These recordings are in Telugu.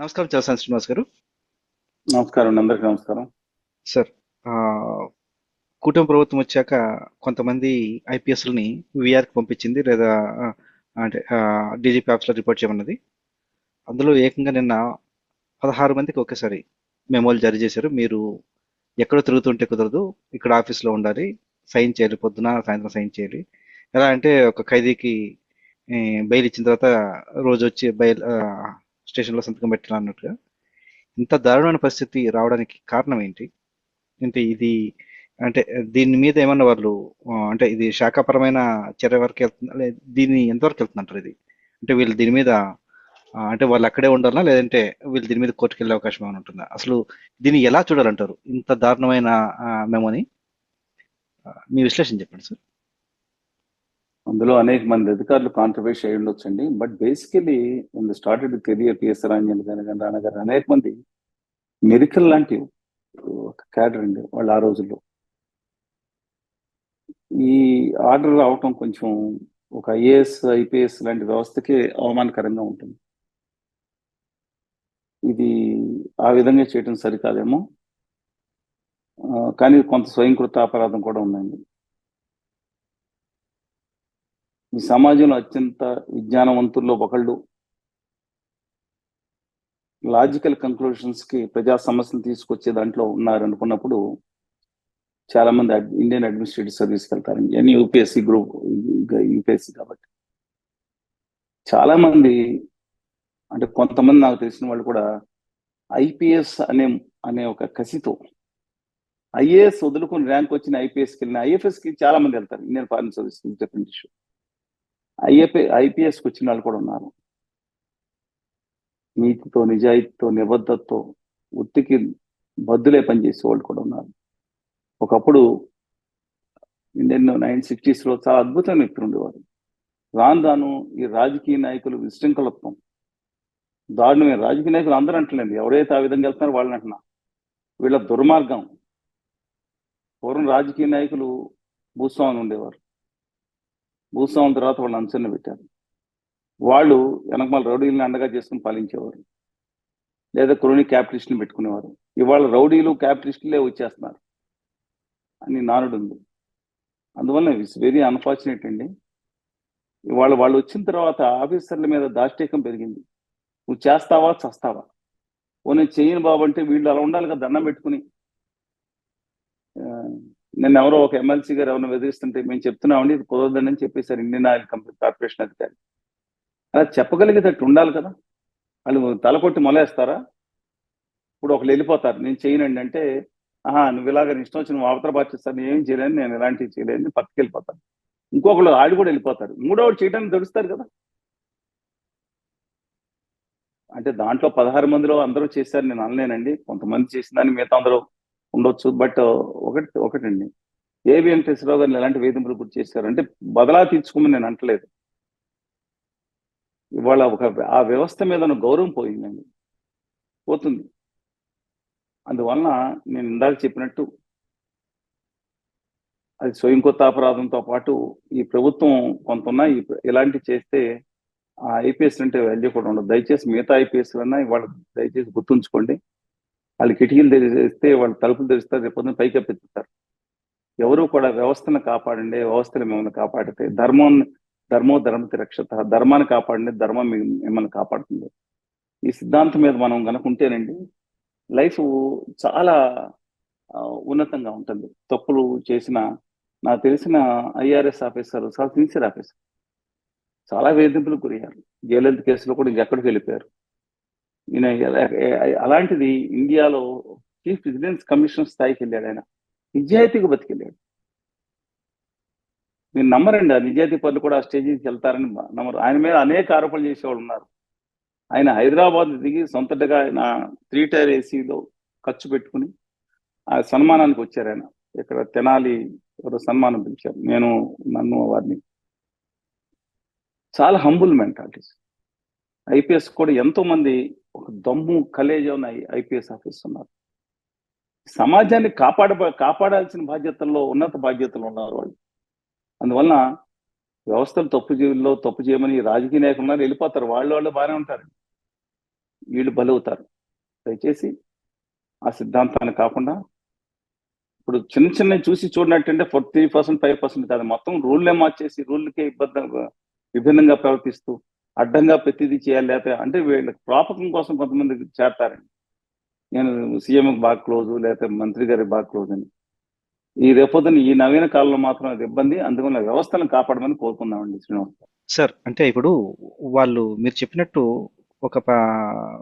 నమస్కారం చలసాని శ్రీనివాస్ గారు. నమస్కారం అందరికీ నమస్కారం. సార్ ఆ, కూటమి ప్రభుత్వం వచ్చాక కొంతమంది ఐపీఎస్లని విఆర్కి పంపించింది లేదా అంటే డీజీపీ ఆఫీస్లో రిపోర్ట్ చేయమన్నది. అందులో ఏకంగా నిన్న పదహారు మందికి ఒకేసారి మెమోలు జారీ చేశారు. మీరు ఎక్కడో తిరుగుతుంటే కుదరదు ఇక్కడ ఆఫీస్లో ఉండాలి సైన్ చేయాలి పొద్దున సాయంత్రం సైన్ చేయాలి. ఎలా అంటే ఒక ఖైదీకి బెయిల్ ఇచ్చిన తర్వాత రోజు వచ్చి బెయిల్ స్టేషన్లో సంతకం పెట్టాలి అన్నట్టుగా. ఇంత దారుణమైన పరిస్థితి రావడానికి కారణం ఏంటి? అంటే ఇది అంటే దీని మీద ఏమన్నా వాళ్ళు అంటే ఇది శాఖాపరమైన చర్య వరకు వెళ్తుందా? దీన్ని ఎంతవరకు వెళ్తుందంటారు ఇది? అంటే వీళ్ళు దీని మీద అంటే వాళ్ళు అక్కడే ఉండాలా లేదంటే వీళ్ళు దీని మీద కోర్టుకు వెళ్ళే అవకాశం ఏమైనా ఉంటుందా? అసలు దీన్ని ఎలా చూడాలంటారు ఇంత దారుణమైన మెమోని? మీ విశ్లేషణ చెప్పండి సార్. అందులో అనేక మంది అధికారులు కాంట్రవర్సీ అయి ఉండొచ్చండి. But basically in the started career PS Ranjan గారు కానీ రాణా గారు అనేక మంది మెడికల్ లాంటి ఒక క్యాడర్ అండి వాళ్ళు ఆ రోజుల్లో. ఈ ఆర్డర్ రావటం కొంచెం ఒక ఐఏఎస్ ఐపీఎస్ లాంటి వ్యవస్థకి అవమానకరంగా ఉంటుంది. ఇది ఆ విధంగా చేయటం సరికాదేమో. కానీ కొంత స్వయంకృత అపరాధం కూడా ఉందండి. ఈ సమాజంలో అత్యంత విజ్ఞానవంతుల్లో ఒకళ్ళు. లాజికల్ కంక్లూషన్స్కి ప్రజా సమస్యలు తీసుకొచ్చే దాంట్లో ఉన్నారు అనుకున్నప్పుడు చాలా మంది ఇండియన్ అడ్మినిస్ట్రేటివ్ సర్వీస్కి వెళ్తారు. ఎన్ని యూపీఎస్సీ గ్రూప్ యూపీఎస్సీ కాబట్టి. చాలా మంది అంటే కొంతమంది నాకు తెలిసిన వాళ్ళు కూడా ఐపీఎస్ అనే అనే ఒక కసితో ఐఏఎస్ వదులుకుని ర్యాంక్ వచ్చిన ఐపీఎస్కి వెళ్ళిన ఐఎఫ్ఎస్కి చాలా మంది వెళ్తారు. Indian foreign service different issue. IF ఐపీఎస్కి వచ్చిన వాళ్ళు కూడా ఉన్నారు. నీతితో నిజాయితీతో నిబద్ధతతో వృత్తికి బద్దులే పనిచేసే వాళ్ళు కూడా ఉన్నారు. ఒకప్పుడు ఇండియన్ నైన్ సిక్స్టీస్లో చాలా అద్భుతమైన వ్యక్తులు ఉండేవారు. రాను రాను ఈ రాజకీయ నాయకులు విశృంఖలత్వం దారుణమైన రాజకీయ నాయకులు అందరూ అంటలేదు ఎవరైతే ఆ విధంగా వెళ్తున్నారో వాళ్ళని అంటున్నా. వీళ్ళ దుర్మార్గం పూర్వం రాజకీయ నాయకులు భూస్వాములు ఉండేవారు. భూస్వాముల తర్వాత వాళ్ళు అంచనా పెట్టారు. వాళ్ళు వెనకమాల రౌడీలను అండగా చేసుకుని పాలించేవారు. లేదా క్రోని క్యాపిటలిస్ట్ని పెట్టుకునేవారు. ఇవాళ రౌడీలు క్యాపిటలిస్టులే వచ్చేస్తున్నారు. అని నానుడు ఉంది. అందువల్ల ఇట్స్ వెరీ అన్ఫార్చునేట్ అండి. ఇవాళ వాళ్ళు వచ్చిన తర్వాత ఆఫీసర్ల మీద దాష్టీకం పెరిగింది. నువ్వు చేస్తావా చస్తావా? ఓ నేను చేయను బాబు అంటే వీళ్ళు అలా ఉండాలి కదా దండం పెట్టుకుని. నిన్న ఎవరో ఒక ఎమ్మెల్సీ గారు ఎవరిని బెదిరిస్తుంటే మేము చెప్తున్నామండి ఇది కుదరదని చెప్పేశారు ఇండియన్ ఆయిల్ కంపెనీ కార్పొరేషన్ అధికారి. అలా చెప్పగలిగేటట్టు ఉండాలి కదా. వాళ్ళు తల కొట్టి మొలేస్తారా? ఇప్పుడు ఒకళ్ళు వెళ్ళిపోతారు నేను చేయనండి అంటే ఆహా నువ్వు ఇలాగ ఇష్టం వచ్చిన అవతల పాటిస్తాను ఏం చేయలేను నేను ఇలాంటివి చేయలేను పక్కకి వెళ్ళిపోతాను ఇంకొకళ్ళు ఆడి కూడా వెళ్ళిపోతారు. మూడోడు చేయడానికి దొరుకుతారు కదా. అంటే దాంట్లో పదహారు మందిలో అందరూ చేశారు నేను అనలేనండి. కొంతమంది చేసిందని మిగతా అందరూ ఉండొచ్చు. బట్ ఒకటి ఒకటండి. ఏ వెంకటేశ్వరరావు గారిని ఎలాంటి వేధింపులు గురి చేశారు అంటే బదలా తీర్చుకోమని నేను అంటలేదు. ఇవాళ ఒక ఆ వ్యవస్థ మీద గౌరవం పోయిందండి. పోతుంది. అందువలన నేను ఇందాక చెప్పినట్టు అది స్వయం కొత్త అపరాధంతో పాటు ఈ ప్రభుత్వం కొంత ఉన్న ఇలాంటి చేస్తే ఆ ఐపీఎస్ అంటే వాల్యూ కూడా ఉండదు. దయచేసి మిగతా ఐపీఎస్ అన్నా ఇవాళ దయచేసి గుర్తుంచుకోండి. వాళ్ళు కిటికీలు తెరిస్తే వాళ్ళు తలుపులు తెరిస్తారు రేపు పొద్దున్న పైకి ఎత్తుతారు ఎవరు కూడా వ్యవస్థను కాపాడండి వ్యవస్థను మిమ్మల్ని కాపాడితే ధర్మం ధర్మో ధర్మతి రక్షత ధర్మాన్ని కాపాడండి ధర్మం మిమ్మల్ని కాపాడుతుంది. ఈ సిద్ధాంతం మీద మనం కనుకుంటేనండి లైఫ్ చాలా ఉన్నతంగా ఉంటుంది. తప్పులు చేసిన నాకు తెలిసిన ఐఆర్ఎస్ ఆఫీసర్ చాలా సిన్సియర్ ఆఫీసర్. చాలా వేధింపులకు గురయ్యారు. జయలలిత కేసులో కూడా ఎక్కడికి వెళ్ళిపోయారు. అలాంటిది ఇండియాలో చీఫ్ విజిలెన్స్ కమిషన్ స్థాయికి వెళ్ళాడు ఆయన. నిజాయితీగా బతికెళ్ళాడు. మీరు నమ్మరండి ఆ నిజాయితీ పనులు కూడా ఆ స్టేజీకి వెళ్తారని నమ్మరు. ఆయన మీద అనేక ఆరోపణలు చేసేవాళ్ళు ఉన్నారు. ఆయన హైదరాబాద్ దిగి సొంతగా ఆయన త్రీ టైర్ ఏసీలో ఖర్చు పెట్టుకుని ఆ సన్మానానికి వచ్చారు ఆయన. ఇక్కడ తెనాలి ఎవరో సన్మానం పిలిచారు. నేను నన్ను వారిని. చాలా హంబుల్ మెంటాలిటీస్. ఐపీఎస్ కూడా ఎంతో మంది ఒక దమ్ము కలేజ ఉన్న ఐపీఎస్ ఆఫీస్ ఉన్నారు. సమాజాన్ని కాపాడ కాపాడాల్సిన బాధ్యతల్లో ఉన్నత బాధ్యతలు ఉన్నారు వాళ్ళు. అందువలన వ్యవస్థలు తప్పు జీవుల్లో తప్పు చేయమని రాజకీయ నాయకులు ఉన్నారు వెళ్ళిపోతారు. వాళ్ళు వాళ్ళు బాగానే ఉంటారు. వీళ్ళు బలవుతారు. దయచేసి ఆ సిద్ధాంతాన్ని కాకుండా ఇప్పుడు చిన్న చిన్న చూసి చూడనట్టంటే four three percent five percent కాదు. మొత్తం రూల్నే మార్చేసి రూల్కే ఇబ్బంది విభిన్నంగా ప్రవర్తిస్తూ అడ్డంగా ప్రతిదీ చేయాలి లేకపోతే అంటే వీళ్ళకి ప్రాపకం కోసం కొంతమంది చేస్తారండి. నేను సీఎం బాగా క్లోజ్ లేకపోతే మంత్రి గారికి బాగా క్లోజ్ అని. ఈ రేపొద్దున ఈ నవీన కాలంలో మాత్రం అది ఇబ్బంది. అందువల్ల వ్యవస్థను కాపాడమని కోరుకుందామండి శ్రీనివాస్ సార్ అంటే ఇప్పుడు వాళ్ళు మీరు చెప్పినట్టు ఒక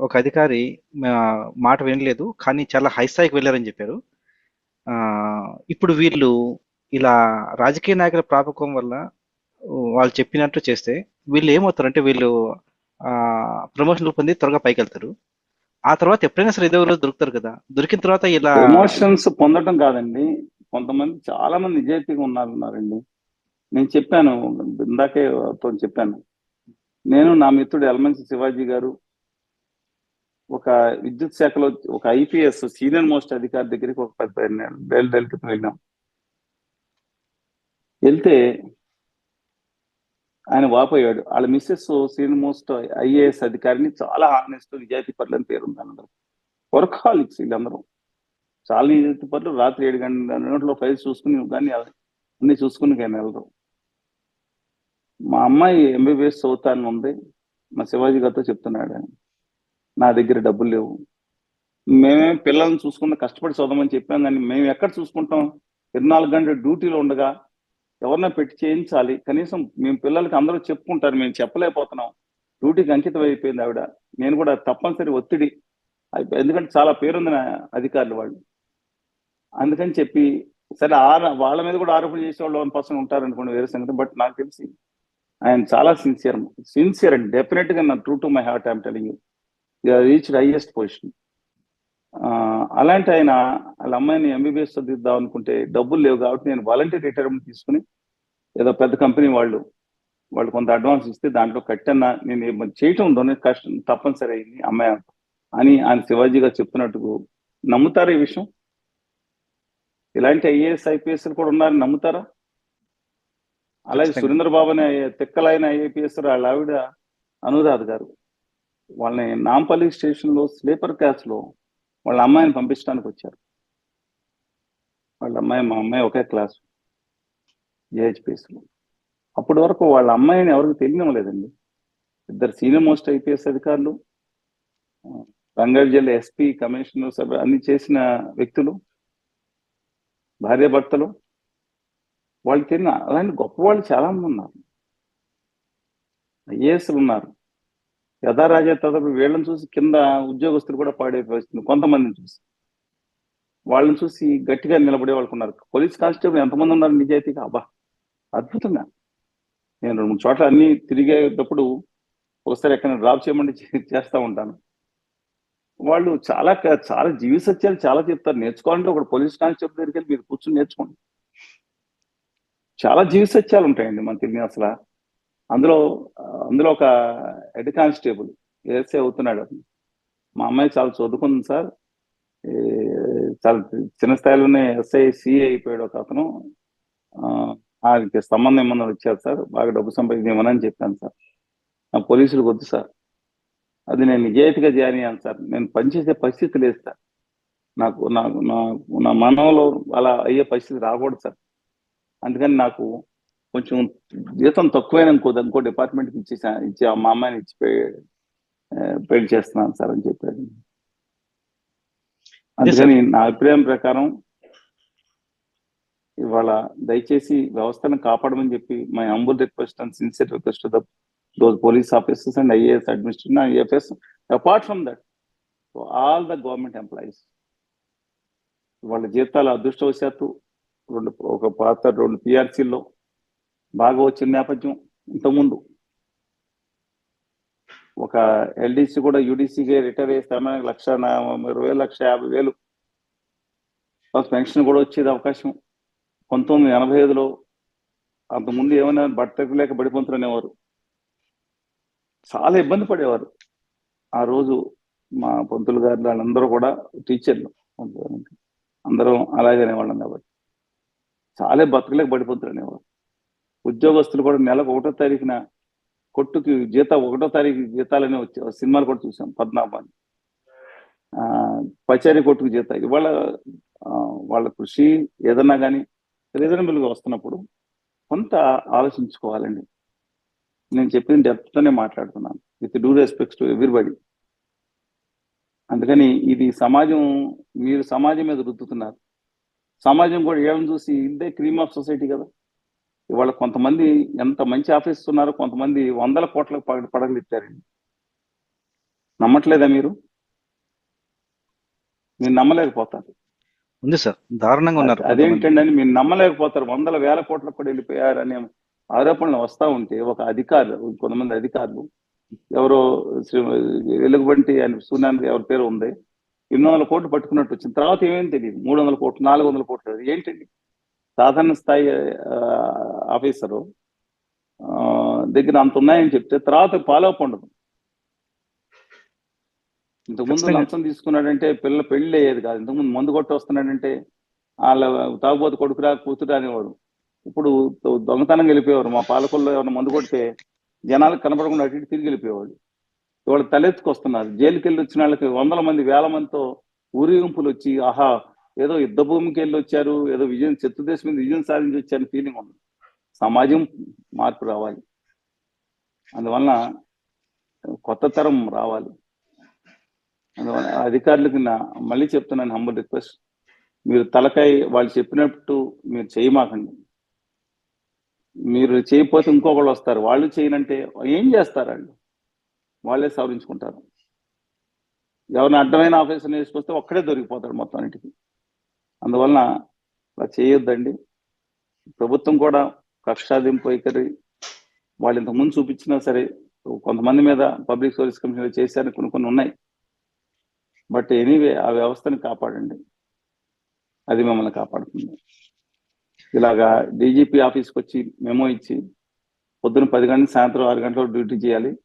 ఒక అధికారి మాట వినలేదు కానీ చాలా హై స్థాయికి వెళ్ళారని చెప్పారు. ఆ, ఇప్పుడు వీళ్ళు ఇలా రాజకీయ నాయకుల ప్రాపకం వల్ల వాళ్ళు చెప్పినట్టు చేస్తే వీళ్ళు ఏమవుతారు అంటే వీళ్ళు ప్రమోషన్లు పొంది త్వరగా పైకి వెళ్తారు ఆ తర్వాత ఎప్పుడైనా సరే ఏదో రోజు దొరుకుతారు కదా. దొరికిన తర్వాత ఇలా ఎమోషన్స్ పొందడం కాదండి. కొంతమంది చాలా మంది నిజాయితీగా ఉన్నారు ఉన్నారండి నేను చెప్పాను ఇందాకే చెప్పాను. నేను నా మిత్రుడు ఎల్మంచి శివాజీ గారు ఒక విద్యుత్ శాఖలో ఒక ఐపీఎస్ సీనియర్ మోస్ట్ అధికారి దగ్గరికి ఒక పది పదిహేను నెలలు నెలల క్రితం వెళ్ళాం. వెళ్తే ఆయన వాపోయాడు. వాళ్ళ మిస్సెస్ సీనియర్ మోస్ట్ ఐఏఎస్ అధికారిని చాలా హానెస్ట్ నిజాయితీ అని పేరుంది అన్నారు వర్కాలిక్స్ వీళ్ళందరూ. చాలా నిజాయితీ పనులు రాత్రి ఏడు గంటల ఫైల్స్ చూసుకుని కానీ అన్ని చూసుకుని కానీ వెళ్ళరు మా అమ్మాయి ఎంబీబీఎస్ చదువుతాను ఉంది. మా శివాజీ గారితో చెప్తున్నాడు నా దగ్గర డబ్బులు లేవు. మేమే పిల్లల్ని చూసుకున్న కష్టపడి చదవమని చెప్పాం కానీ మేము ఎక్కడ చూసుకుంటాం? ఇరవై నాలుగు గంటల డ్యూటీలో ఉండగా ఎవరినో పెట్టి చేయించాలి. కనీసం మేము పిల్లలకి అందరూ చెప్పుకుంటారు మేము చెప్పలేకపోతున్నాం. డ్యూటీకి అంకితం అయిపోయింది ఆవిడ. నేను కూడా తప్పనిసరి ఒత్తిడి. ఎందుకంటే చాలా పేరుంది నా అధికారులు వాళ్ళు. అందుకని చెప్పి సరే ఆ వాళ్ళ మీద కూడా ఆరోపణ చేసే వాళ్ళు వన్ పర్సెంట్ ఉంటారు అనుకోండి వేరే సంగతి బట్ నాకు తెలిసి ఆయన చాలా సిన్సియర్ సిన్సియర్ అండి డెఫినెట్గా నా true to my heart I'm telling you reach highest position అలాంటి ఆయన వాళ్ళ అమ్మాయిని ఎంబీబీఎస్ చదివిద్దాం అనుకుంటే డబ్బులు లేవు కాబట్టి నేను వాలంటీర్ రిటైర్మెంట్ తీసుకుని ఏదో పెద్ద కంపెనీ వాళ్ళు వాళ్ళు కొంత అడ్వాన్స్ ఇస్తే దాంట్లో కట్టన్నా నేను చేయటం దొనే కష్టం తప్పనిసరి అయింది అమ్మాయి అని ఆయన శివాజీ గారు చెప్తున్నట్టు నమ్ముతారా ఈ విషయం? ఇలాంటి ఐఏఎస్ ఐపీఎస్ కూడా ఉన్నారని నమ్ముతారా? అలాగే. సురేంద్ర బాబు అనే తిక్కలైన ఐఏపీఎస్ వాళ్ళ ఆవిడ అనురాధ గారు వాళ్ళని నాంపల్లి స్టేషన్లో స్లీపర్ క్లాస్లో వాళ్ళ అమ్మాయిని పంపించడానికి వచ్చారు. వాళ్ళ అమ్మాయి మా అమ్మాయి ఒకే క్లాస్ జేహెచ్పిఎస్లో. అప్పటి వరకు వాళ్ళ అమ్మాయిని ఎవరికి లేదండి ఇద్దరు సీనియర్ మోస్ట్ ఐపీఎస్ అధికారులు రంగారెడ్డి జిల్లా ఎస్పీ కమిషనర్ సభ అన్ని చేసిన వ్యక్తులు భార్యాభర్తలు వాళ్ళు తిన్న అలాంటి గొప్ప వాళ్ళు చాలా మంది ఉన్నారు ఐఏఎస్లు ఉన్నారు. యథారాజా తదపు వీళ్ళని చూసి కింద ఉద్యోగస్తులు కూడా పాడే పరిస్థితి కొంతమందిని చూసి. వాళ్ళని చూసి గట్టిగా నిలబడే వాళ్ళు ఉన్నారు. పోలీస్ కానిస్టేబుల్ ఎంతమంది ఉన్నారు నిజాయితీగా? అబ్బా అద్భుతంగా. నేను రెండు మూడు చోట్ల అన్ని తిరిగేటప్పుడు ఒకసారి ఎక్కడ డ్రాప్ చేయమంటే చేస్తూ చేస్తా ఉంటాను. వాళ్ళు చాలా చాలా జీవి సత్యాలు చాలా చెప్తారు. నేర్చుకోవాలంటే ఒక పోలీస్ కానిస్టేబుల్ దగ్గరికి వెళ్ళి మీరు కూర్చొని నేర్చుకోండి. చాలా జీవి సత్యాలు ఉంటాయండి మన తెలియని అసలు. అందులో అందులో ఒక హెడ్ కానిస్టేబుల్ ఏసే అవుతున్నాడు. మా అమ్మాయి చాలా చదువుకుంది సార్. చాలా చిన్న స్థాయిలోనే ఎస్ఐ సిఏ అయిపోయాడు ఒక అతను. ఆ, ఆయనకి సంబంధం ఏమన్నా వచ్చారు సార్? బాగా డబ్బు సంపాదించమని చెప్పాను సార్. నా పోలీసులకు వద్దు సార్. అది నేను నిజాయితీగా జాయిన్ అయ్యాను సార్. నేను పనిచేసే పరిస్థితి లేదు సార్. నాకు నాకు నా నా మనవలో అలా అయ్యే పరిస్థితి రాకూడదు సార్. అందుకని నాకు కొంచెం జీతం తక్కువైన ఇంకో ఇంకో డిపార్ట్మెంట్కి ఇచ్చేసా ఇచ్చి మా అమ్మాయిని ఇచ్చి పెళ్ళి చేస్తున్నాను సార్ అని చెప్పాడు. అందుకని నా అభిప్రాయం ప్రకారం ఇవాళ దయచేసి వ్యవస్థను కాపాడమని చెప్పి my humble request and sincere request the those police officers and IAS administration IFS apart from that all the government employees వాళ్ళ జీతాలు అదృష్టవశాత్తు రెండు ఒక పాత రెండు పిఆర్సీల్లో బాగా వచ్చిన నేపథ్యం ఇంతకుముందు ఒక ఎల్డీసీ కూడా యూడీసీకి రిటైర్ చేస్తామని లక్ష ఇరవై వేలు లక్ష యాభై వేలు. పెన్షన్ కూడా వచ్చేది అవకాశం. పంతొమ్మిది ఎనభై ఐదులో అంతకుముందు ఏమైనా బట్టకు లేక బడిపంతులనేవారు చాలా ఇబ్బంది పడేవారు. ఆ రోజు మా పంతులు గారు వాళ్ళందరూ కూడా టీచర్లు. అందరం అలాగనే వాళ్ళం కాబట్టి. చాలా బతకలేక బడిపంతులు అనేవారు. ఉద్యోగస్తులు కూడా నెలకు ఒకటో తారీఖున కొట్టుకి జీత ఒకటో తారీఖు జీతాలని వచ్చే సినిమాలు కూడా చూసాం పద్మనాభాన్ని ఆ, పచారీ కొట్టుకు జీత. ఇవాళ వాళ్ళ కృషి ఏదన్నా కానీ రీజనబుల్గా వస్తున్నప్పుడు కొంత ఆలోచించుకోవాలండి. నేను చెప్పిన డెప్త్తోనే మాట్లాడుతున్నాను. With due respects to everybody. అందుకని ఇది సమాజం మీరు సమాజం మీద రుద్దుతున్నారు. సమాజం కూడా ఏమని చూసి ఇదే క్రీమ్ ఆఫ్ సొసైటీ కదా. ఇవాళ కొంతమంది ఎంత మంచి ఆఫీస్ ఉన్నారో కొంతమంది వందల కోట్లకు పగ పడగలిచ్చారండి నమ్మట్లేదా మీరు? మీరు నమ్మలేకపోతారు. ఉంది సార్ దారుణంగా ఉన్నారు. అదేంటండి అని మీరు నమ్మలేకపోతారు. వందల వేల కోట్లకు కూడా వెళ్ళిపోయారు అనే ఆరోపణలు వస్తా ఉంటే ఒక అధికారులు కొంతమంది అధికారులు ఎవరో శ్రీ వెలుగుబంటి అని సూర్యానికి ఎవరి పేరు ఉంది. ఎనిమిది వందల కోట్లు పట్టుకున్నట్టు వచ్చింది. తర్వాత ఏమేమి తెలియదు. మూడు వందల కోట్లు నాలుగు వందల కోట్లు ఏంటండి? సాధారణ స్థాయి ఆఫీసరు దగ్గర అంత ఉన్నాయని చెప్తే తర్వాత ఫాలో అప్ ఉండదు. ఇంతకుముందు. లంచం తీసుకున్నాడంటే పిల్ల పెళ్ళి అయ్యేది కాదు. ఇంతకుముందు మందు కొట్టి వస్తున్నాడంటే వాళ్ళ తాగుబోతు కొడుకురా కూతురు అనేవాడు ఇప్పుడు దొంగతనం వెళ్ళిపోయేవారు. మా పాలకొల్లో ఎవరైనా మందు కొడితే జనాలకు కనపడకుండా అటు ఇటు తిరిగి వెళ్ళిపోయేవాడు. ఇవాళ తలెత్తుకొస్తున్నారు. జైలుకి వెళ్ళి వచ్చిన వాళ్ళకి వందల మంది వేల మందితో ఊరేగింపులు వచ్చి ఆహా ఏదో యుద్ధ భూమికి వెళ్ళి వచ్చారు ఏదో విజయం శత్రుదేశం మీద విజయం సాధించి వచ్చారని ఫీలింగ్ ఉంది. సమాజం మార్పు రావాలి. అందువలన కొత్త తరం రావాలి. అందువల్ల అధికారులకు నా మళ్ళీ చెప్తున్నాను హంబల్ రిక్వెస్ట్ మీరు తలకాయ వాళ్ళు చెప్పినట్టు మీరు చేయమాకండి. మీరు చేయకపోతే ఇంకొకళ్ళు వస్తారు. వాళ్ళు చేయనంటే ఏం చేస్తారు వాళ్ళు? వాళ్ళే సవరించుకుంటారు. ఎవరిని అడ్డమైన ఆఫీసర్ని వేసుకొస్తే ఒక్కడే దొరికిపోతాడు మొత్తం అన్నిటికీ. అందువలన అలా చేయొద్దండి. ప్రభుత్వం కూడా కక్షాదింపు వైఖరి వాళ్ళు ఇంతకుముందు చూపించినా సరే కొంతమంది మీద పబ్లిక్ సర్వీస్ కమిషన్ చేశారని కొన్ని కొన్ని ఉన్నాయి. బట్ ఎనీవే ఆ వ్యవస్థని కాపాడండి. అది మిమ్మల్ని కాపాడుతుంది. ఇలాగా డీజీపీ ఆఫీస్కి వచ్చి మెమో ఇచ్చి పొద్దున పది గంటల సాయంత్రం ఆరు గంటలకు డ్యూటీ చేయాలి.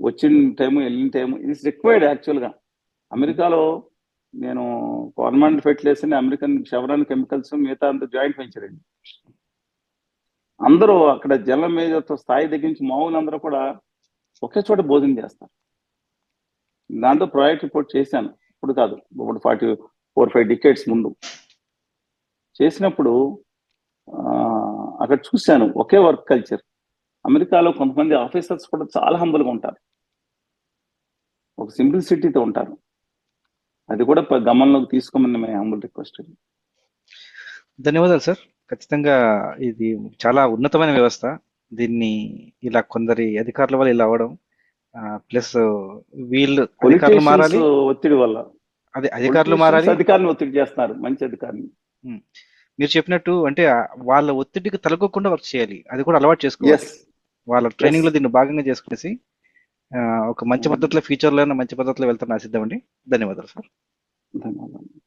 వచ్చిన టైము వెళ్ళిన టైము ఇట్స్ రిక్వైర్డ్ యాక్చువల్గా. అమెరికాలో నేను government fertilizers American Chevron chemicals మిగతా అంతా జాయింట్ వెంచర్ అండి. అందరూ అక్కడ జల మేజర్తో స్థాయి దగ్గర నుంచి మామూలు అందరూ కూడా ఒకే చోట భోజనం చేస్తారు. దాంట్లో ప్రాజెక్ట్ రిపోర్ట్ చేశాను. ఇప్పుడు కాదు ఇప్పుడు ఫార్టీ ఫోర్ ఫైవ్ డికేట్స్ ముందు. చేసినప్పుడు అక్కడ చూశాను ఒకే వర్క్ కల్చర్. అమెరికాలో కొంతమంది ఆఫీసర్స్ కూడా చాలా హంబుల్గా ఉంటారు. ఒక సింప్లిసిటీతో ఉంటారు. అది కూడా గమనంలోకి తీసుకోమని మేము హంబుల్ రిక్వెస్ట్ ధన్యవాదాలు సార్. ఖచ్చితంగా ఇది చాలా ఉన్నతమైన వ్యవస్థ. దీన్ని ఇలా కొందరి అధికారుల వల్ల ఇలా అవ్వడం ప్లస్ వీళ్ళు అధికారులు మారాలి. ఒత్తిడి వల్ల. అదే అధికారులు మారాలి. అధికారులు ఒత్తిడి చేస్తున్నారు మంచి అధికారులు. మీరు చెప్పినట్టు అంటే వాళ్ళ ఒత్తిడికి తలగకుండా వర్క్ చేయాలి. అది కూడా అలవాటు చేసుకోవాలి. వాళ్ళ ట్రైనింగ్లో దీన్ని భాగంగా చేసుకునేసి ఒక మంచి పద్ధతిలో ఫ్యూచర్లో మంచి పద్ధతిలో వెళ్తాను ఆశిద్దామండి ధన్యవాదాలు సార్. ధన్యవాదాలు.